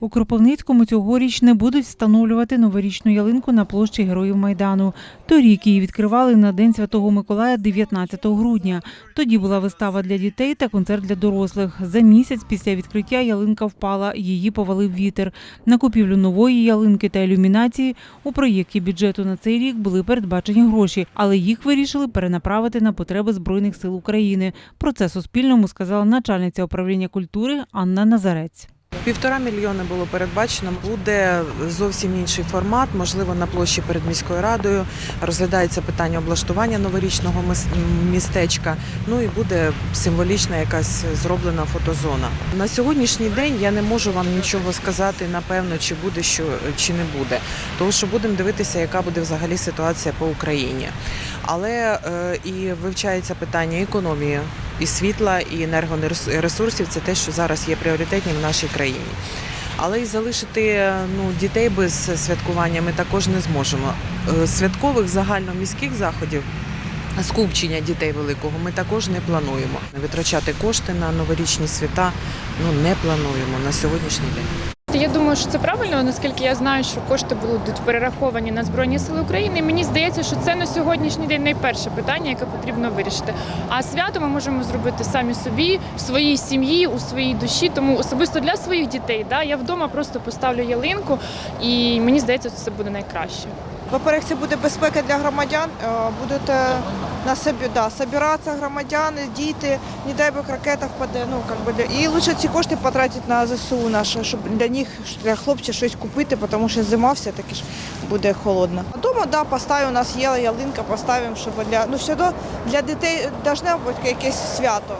У Кропивницькому цьогоріч не будуть встановлювати новорічну ялинку на площі Героїв Майдану. Торік її відкривали на День Святого Миколая 19 грудня. Тоді була вистава для дітей та концерт для дорослих. За місяць після відкриття ялинка впала, її повалив вітер. На купівлю нової ялинки та ілюмінації у проєкті бюджету на цей рік були передбачені гроші, але їх вирішили перенаправити на потреби Збройних сил України. Про це Суспільному сказала начальниця управління культури Анна Назарець. Півтора мільйони було передбачено. Буде зовсім інший формат. Можливо, на площі перед міською радою розглядається питання облаштування новорічного містечка. Ну і буде символічна якась зроблена фотозона. На сьогоднішній день я не можу вам нічого сказати, напевно, чи буде що чи не буде. Тому що будемо дивитися, яка буде взагалі ситуація по Україні. Але е, і вивчається питання економії і світла, і енергоресурсів. Це те, що зараз є пріоритетним в нашій країні. Але і залишити ну, дітей без святкування ми також не зможемо. Е, Святкових загальноміських заходів. Скупчення дітей великого ми також не плануємо. Витрачати кошти на новорічні свята ну не плануємо на сьогоднішній день. Я думаю, що це правильно, наскільки я знаю, що кошти будуть перераховані на Збройні Сили України. І мені здається, що це на сьогоднішній день найперше питання, яке потрібно вирішити. А свято ми можемо зробити самі собі, в своїй сім'ї, у своїй душі. Тому особисто для своїх дітей, да, я вдома просто поставлю ялинку, і мені здається, це буде найкраще. Во-первых, це буде безпека для громадян. е, Будуть е, на собі да, собираться громадяни, діти, не дай Бог ракета впаде. Ну, как бы, і лучше ці кошти потратити на ЗСУ наше, щоб для них, для хлопців щось купити, тому що зима все-таки ж буде холодно. Дома, да, поставимо, у нас є ялинка, поставимо, щоб для, ну, все одно для дітей повинно бути якесь свято.